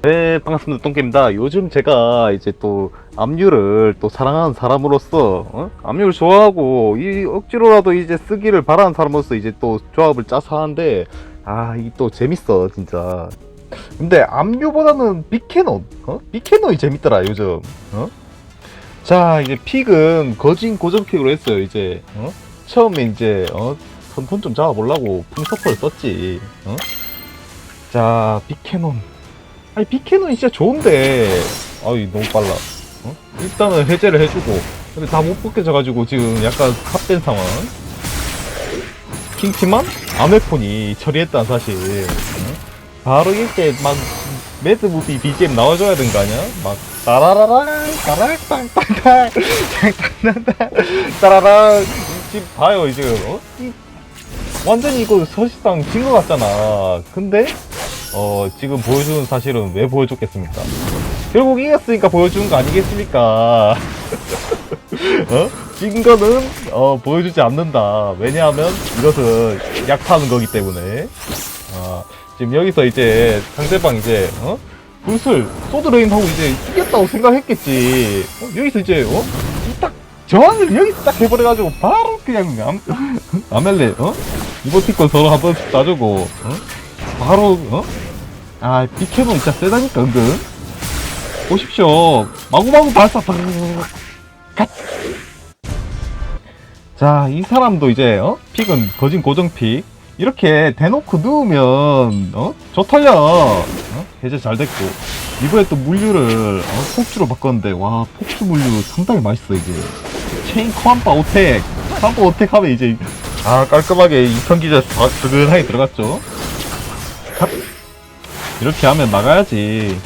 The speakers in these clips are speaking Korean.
네 반갑습니다 똥개입니다 요즘 제가 이제 또 압류를 또 사랑하는 사람으로서 어? 압류를 좋아하고 이 억지로라도 이제 쓰기를 바라는 사람으로서 이제 또 조합을 짜서 하는데 아 이게 또 재밌어 진짜 근데 압류보다는 빅캐논 어? 빅캐논이 재밌더라 요즘 어? 자 이제 픽은 거진 고정 픽으로 했어요 이제 어? 처음에 이제 어? 선폰 좀 잡아보려고 풍서퍼를 썼지 어? 자 빅캐논 아니 빅캐논이 진짜 좋은데. 아이 너무 빨라. 어? 일단은 해제를 해주고. 근데 다 못 벗겨져가지고 지금 약간 핫된 상황. 킹티만? 아메폰이 처리했다는 사실. 어? 바로 이때 막 매드무비 BGM 나와줘야 되는 거 아니야? 막 따라라랑 따라땅땅땅 땅땅땅 따라랑. 지금 봐요 이제. 어? 이- 완전히 이거 사실상 진 거 같잖아. 근데 어 지금 보여주는 사실은 왜 보여줬겠습니까? 결국 이겼으니까 보여주는 거 아니겠습니까? 어? 진 거는 어 보여주지 않는다. 왜냐하면 이것은 약 파는 거기 때문에. 아, 지금 여기서 이제 상대방 이제 어? 불술 소드레인 하고 이제 이겼다고 생각했겠지. 어? 여기서 이제 어? 딱 저항을 여기서 딱 해버려가지고 바로 그냥 암, 아멜레 어? 이모티콘 서로 한 번 씩 따주고 어? 바로 어? 아 비켜놓 진짜 세다니까 은근 보십시오 마구마구 발사 갓. 자, 이 사람도 이제 어? 픽은 거진 고정 픽 이렇게 대놓고 누우면 어? 좋털려 어? 해제 잘 됐고 이번에 또 물류를 어? 폭주로 바꿨는데 와 폭주 물류 상당히 맛있어 이게 체인 코안파 오텍 코안파 오텍 하면 이제 아 깔끔하게 이천 기절 다 뜨근하게 들어갔죠 갓. 이렇게 하면 나가야지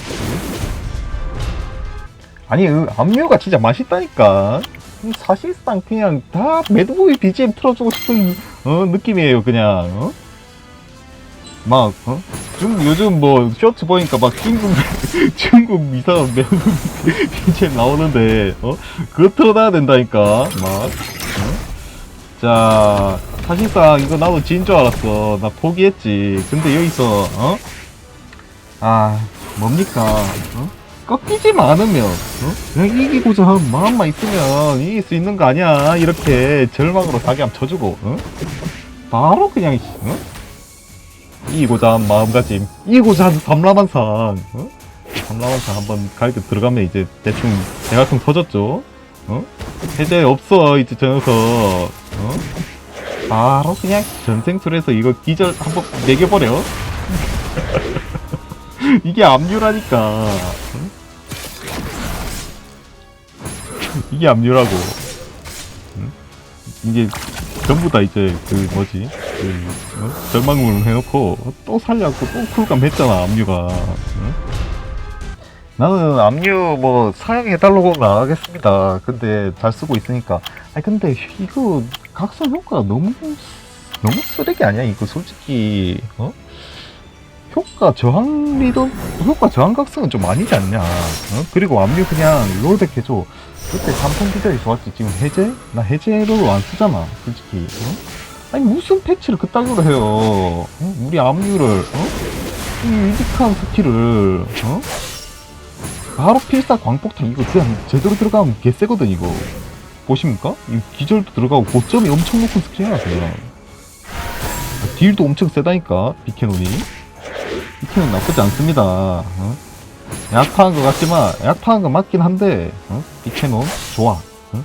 아니 그 압류가 진짜 맛있다니까 음, 사실상 그냥 다 매드보이 BGM 틀어주고 싶은 어, 느낌이에요 그냥 어? 막 어? 중 요즘 뭐 쇼츠 보니까 막 중국 중국 이상한 매드보이 BGM 나오는데 어? 그거 틀어놔야 된다니까 막 어? 자 사실상 이거 나도 진 줄 알았어 나 포기했지 근데 여기서 어? 아 뭡니까 어? 꺾이지만 않으면 어? 그냥 이기고자 하는 마음만 있으면 이길 수 있는 거 아니야 이렇게 절망으로 한번 쳐주고 어? 바로 그냥 어? 이기고자 하는 마음가짐 이기고자 하는 삼라만상 어? 삼라만상 한번 가이드 들어가면 이제 대충 대각선 터졌죠 어? 해제 없어 이제 저 녀석 어? 바로 그냥 전생술에서 이거 기절 한번 매겨버려 이게 압류라니까 응? 이게 압류라고 응? 이게 전부 다 이제 그 뭐지 그 어? 절망을 해놓고 또 살려고 또 쿨감 했잖아 압류가 응? 나는 압류 뭐 사양해달라고는 안 하겠습니다 근데 잘 쓰고 있으니까 아니 근데 이거 각성 효과가 너무 너무 쓰레기 아니야 이거 솔직히 어? 효과 저항 리더 효과 저항 각성은 좀 아니지 않냐 어? 그리고 압류 그냥 롤백 해줘 그때 삼성 기절이 좋았지 지금 해제? 나 해제로 안 쓰잖아 솔직히 어? 아니 무슨 패치를 그따구로 해요 어? 우리 압류를 어? 이 유직한 스킬을 어? 바로 필사 광폭탄 이거 그냥 제대로 들어가면 개쎄거든 이거 보십니까? 이 기절도 들어가고 고점이 엄청 높은 스킬이야 그냥 딜도 엄청 세다니까 비케논이 비케논 나쁘지 않습니다 어? 약파한 것 같지만 약파한 거 맞긴 한데 어? 비케논 좋아 어?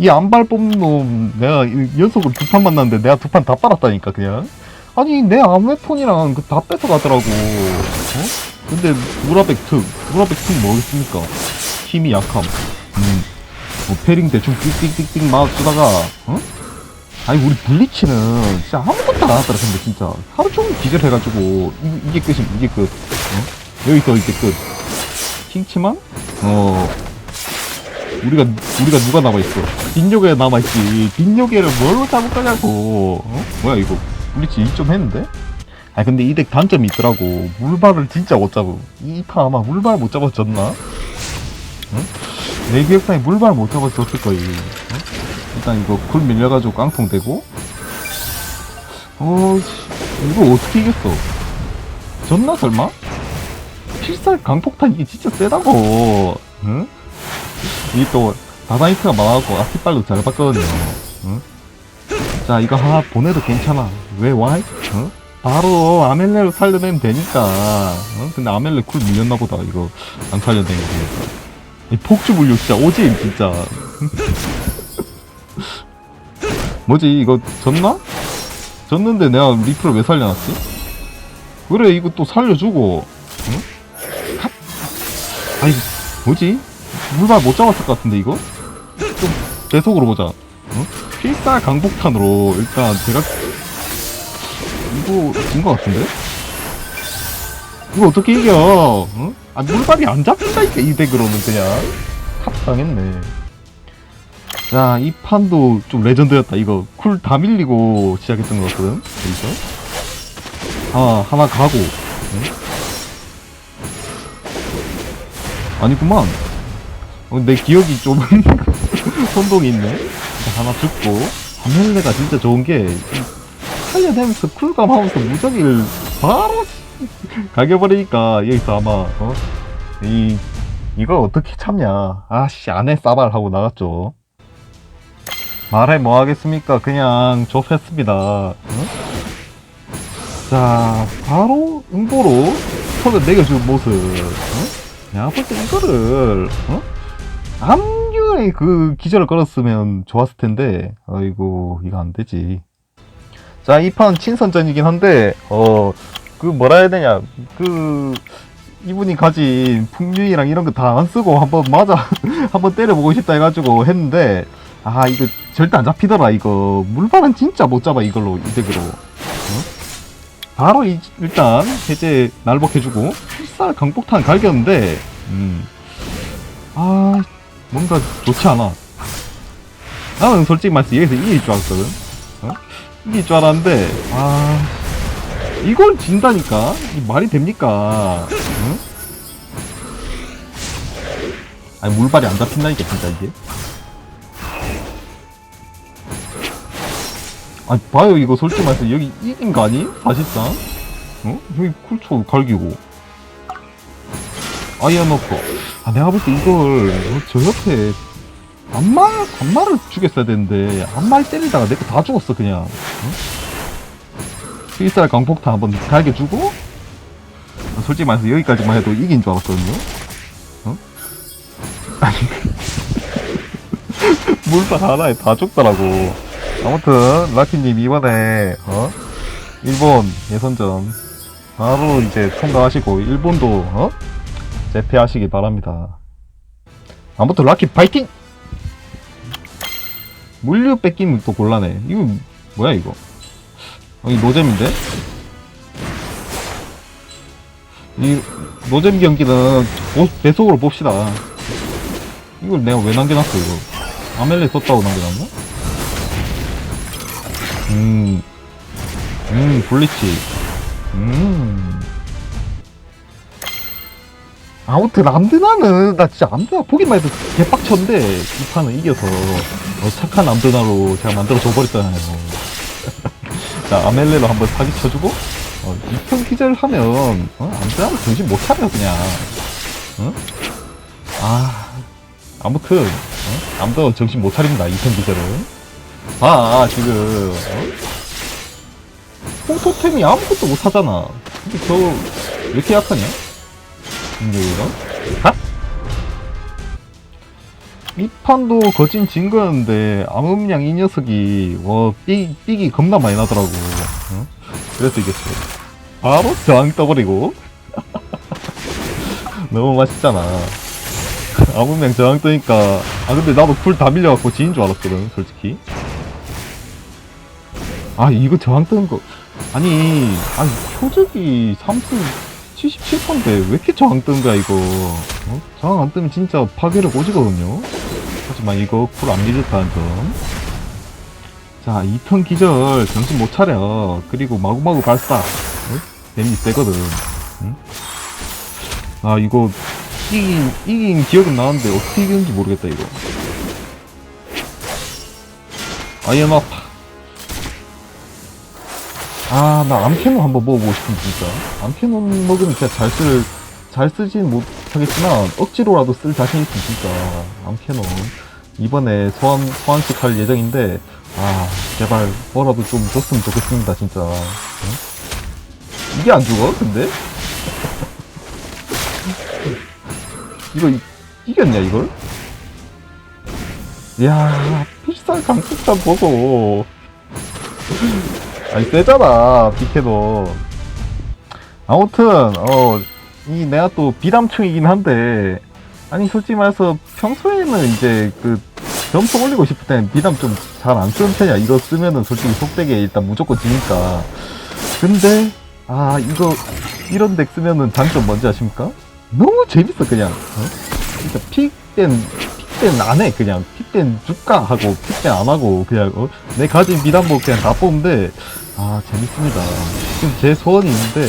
이 안발 뽑는 놈 내가 이 연속으로 두 판 만났는데 내가 두 판 다 빨았다니까 그냥 아니 내 암웨폰이랑 그 다 뺏어가더라고. 어? 근데 무라백 특 무라백 특 뭐겠습니까? 힘이 약함. 음, 뭐 패링 대충 삑삑삑삑 막 쓰다가 어? 아니 우리 블리치는 진짜 아무것도 안 하더라 근데 진짜. 하루 종일 기절해가지고 이, 이게 끝임 이게 끝. 어? 여기서 이제 끝. 킹치만 어. 우리가 우리가 누가 남아있어? 빈요괴 남아있지. 빈요괴를 뭘로 잡을 거냐고. 어? 뭐야 이거 블리치 2점 했는데? 아 근데 이 덱 단점이 있더라고 물발을 진짜 못 잡음 이판 아마 물발 못 잡아줬나? 응? 내 기억상에 물발 못 잡아줬을 거야 어? 일단 이거 쿨 밀려가지고 깡통 되고 어씨 이거 어떻게 이겼어 졌나 설마? 필살 강폭탄 이게 진짜 세다고 응? 이게 또 다다이트가 많아갖고 아티빨도 잘 봤거든요 응? 자 이거 하나 보내도 괜찮아 왜 와? 응? 바로 아멜레로 살려내면 되니까 어? 근데 아멜레 쿨 밀렸나 보다 이거 안 살려낸 거 보니까 이 폭주 물류 진짜 오지 진짜 뭐지 이거 졌나? 졌는데 내가 리프를 왜 살려놨지? 그래 이거 또 살려주고 응? 핫! 아이 뭐지? 물발 못 잡았을 것 같은데 이거? 좀 배속으로 보자 응? 필살 강폭탄으로 일단 제가 이거 진것 같은데? 이거 어떻게 이겨? 응? 아 물발이 안 잡힌다니까 이 덱으로는 그냥 탑 당했네 자, 이 판도 좀 레전드였다. 이거 쿨 다 밀리고 시작했던 것 같거든. 여기서. 아, 하나 가고. 응? 아니구만. 어, 내 기억이 좀 혼동이 있네. 자, 하나 죽고. 아멜레가 진짜 좋은 게이 살려내면서 쿨감 하면서 무적일 바로 가겨버리니까 여기서 아마 어? 이 이걸 어떻게 참냐. 아씨 안에 싸발 하고 나갔죠. 말해 뭐 하겠습니까? 그냥 좁혔습니다. 응? 자, 바로 음보로 턱을 내겨준 모습. 응? 볼때 이거를 어? 암유의 그 기절을 걸었으면 좋았을 텐데, 아이고 이거 안 되지. 자, 이 판 친선전이긴 한데, 어, 그 뭐라 해야 되냐, 그 이분이 가진 풍류이랑 이런 거 다 안 쓰고 한번 맞아, 한번 때려보고 싶다 해가지고 했는데, 아 이거 절대 안 잡히더라 이거. 물발은 진짜 못 잡아 이걸로 이 덱으로. 어? 바로 이, 일단 해제 날복해주고 필살 강폭탄 갈겼는데 음 아 뭔가 좋지 않아. 나는 솔직히 말해서 여기서 이길 줄 알았거든. 어? 이길 줄 알았는데 아 이걸 진다니까? 이 말이 됩니까? 응? 아니 물발이 안 잡힌다니까 진짜 이게. 아니 봐요 이거 솔직히 말해서 여기 이긴 거 아니? 사실상? 어? 여기 쿨초 갈기고. 아이어 넣고 아 내가 볼 때 이걸 어, 저 옆에 안말 안말을 죽였어야 되는데 안말 때리다가 내 거 다 죽었어 그냥 어? 필살 강폭탄 한번 갈겨주고 어, 솔직히 말해서 여기까지만 해도 이긴 줄 알았거든요 어? 아니 물발 하나에 다 죽더라고 아무튼 라키님 이번에 어? 일본 예선전 바로 이제 통과하시고 일본도 어? 재패하시기 바랍니다. 아무튼 라키 파이팅! 물류 뺏기면 또 곤란해. 이거 뭐야 이거? 어, 이 노잼인데? 이 노잼 경기는 보- 배속으로 봅시다. 이걸 내가 왜 남겨놨어 이거? 아멜레 썼다고 남겨놨나? 음, 음, 블리치. 음. 아무튼 람드나는 나 진짜 람드나 보기만 해도 개빡쳤는데 이 판은 이겨서 어, 착한 람드나로 제가 만들어 줘버렸잖아요. 자 아멜레로 한번 사기 쳐주고 어, 2편 기절 하면 어, 람드나는 정신 못 차려 그냥. 어? 아 아무튼 어? 람드나 정신 못 차립니다 2편 기절은. 봐 지금 어? 포토템이 아무것도 못 하잖아 근데 저 왜 이렇게 약하냐? 인격이가? 하? 이 판도 거진 진 거였는데 암음량 이 녀석이 와 삑, 삑이 겁나 많이 나더라고 어? 그래서 이겼어 바로 저항 떠버리고 너무 맛있잖아 암음량 저항 뜨니까 아 근데 나도 풀 다 밀려갖고 지인 줄 알았거든 솔직히 아 이거 저항 뜨는 거 아니 아니 표적이 삼승 77%인데 왜 이렇게 저항 거야 이거? 어? 저항 안 뜨면 진짜 파괴력 오지거든요. 하지만 이거 쿨 안 밀렸다는 점자 2턴 기절 정신 못 차려. 그리고 마구마구 발사. 어? 데미지 세거든. 응? 아 이거 이긴 이긴 기억은 나는데 어떻게 이겼는지 모르겠다 이거. 아이엠 아, 나 암캐논 한번 먹어보고 싶은 진짜. 암캐논 먹으면 진짜 잘 쓸, 잘 쓰진 못하겠지만, 억지로라도 쓸 자신 있음, 진짜. 암캐논. 이번에 소환, 소환식 할 예정인데, 아, 제발, 뭐라도 좀 줬으면 좋겠습니다, 진짜. 응? 이게 안 죽어, 근데? 이거, 이, 이겼냐, 이걸? 이야, 필살 강폭탄 보소. 아니 세잖아 비케도 아무튼 어 이 내가 또 비담충이긴 한데 아니 솔직히 말해서 평소에는 이제 그 점수 올리고 싶을 때는 비담 좀 잘 안 쓰는 편이야 이거 쓰면은 솔직히 속되게 일단 무조건 지니까 근데 아 이거 이런 덱 쓰면은 장점 뭔지 아십니까? 너무 재밌어 그냥 어? 진짜 픽된 픽된 안해 그냥 픽된 줄까 하고 픽된 안 하고 그냥 어? 내 가진 비담복 그냥 다 뽑는데 아 재밌습니다 지금 제 소원이 있는데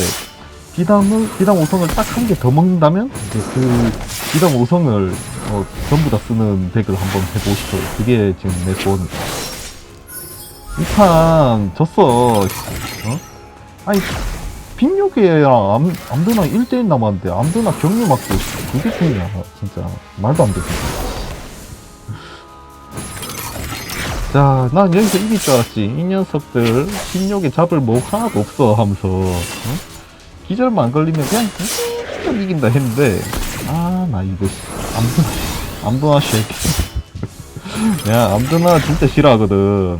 비담을 비담 5성을 딱 한 개 더 먹는다면 이제 그 비담 5성을 어, 전부 다 쓰는 덱을 한번 해보고 싶어요 그게 지금 내 소원입니다 이판 졌어 어? 아니 빅요기랑 암, 암드나 1대1 남았는데 암드나 격리 맞고 그게 중이야 진짜 말도 안 돼. 진 자, 난 여기서 이길 줄 알았지. 이 녀석들 빅요기 잡을 뭐 하나도 없어 하면서 어? 기절만 안 걸리면 그냥 좀 이긴다 했는데 아 나 이거 씨, 암드나 암드나 쉐이크 야 암드나 진짜 싫어하거든 어?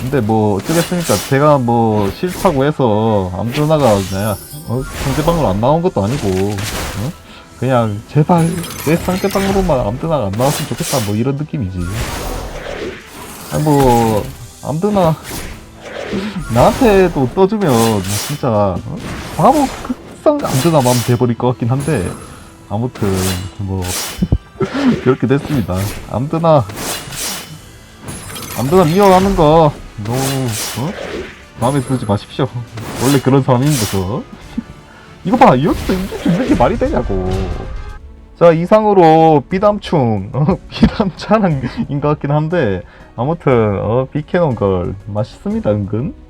근데 뭐 어쩌겠습니까 제가 뭐 싫다고 해서 암드나가 뭐야 어, 상대방으로 안 나온 것도 아니고 어? 그냥 제발 내 상대방으로만 암드나가 안 나왔으면 좋겠다 뭐 이런 느낌이지 아니 뭐 암드나 나한테도 떠주면 나 진짜 어? 바보 극성 암드나만 돼버릴 것 같긴 한데 아무튼 뭐 그렇게 됐습니다 암드나 암드나 미워하는 거 너무 어? 마음에 들지 마십시오. 원래 그런 사람입니다. 저. 이거 봐 여기서 이게 죽는 게 말이 되냐고. 자 이상으로 비담충 어, 비담 자랑인 것 같긴 한데 아무튼 어, 비캐논 걸 맛있습니다 은근.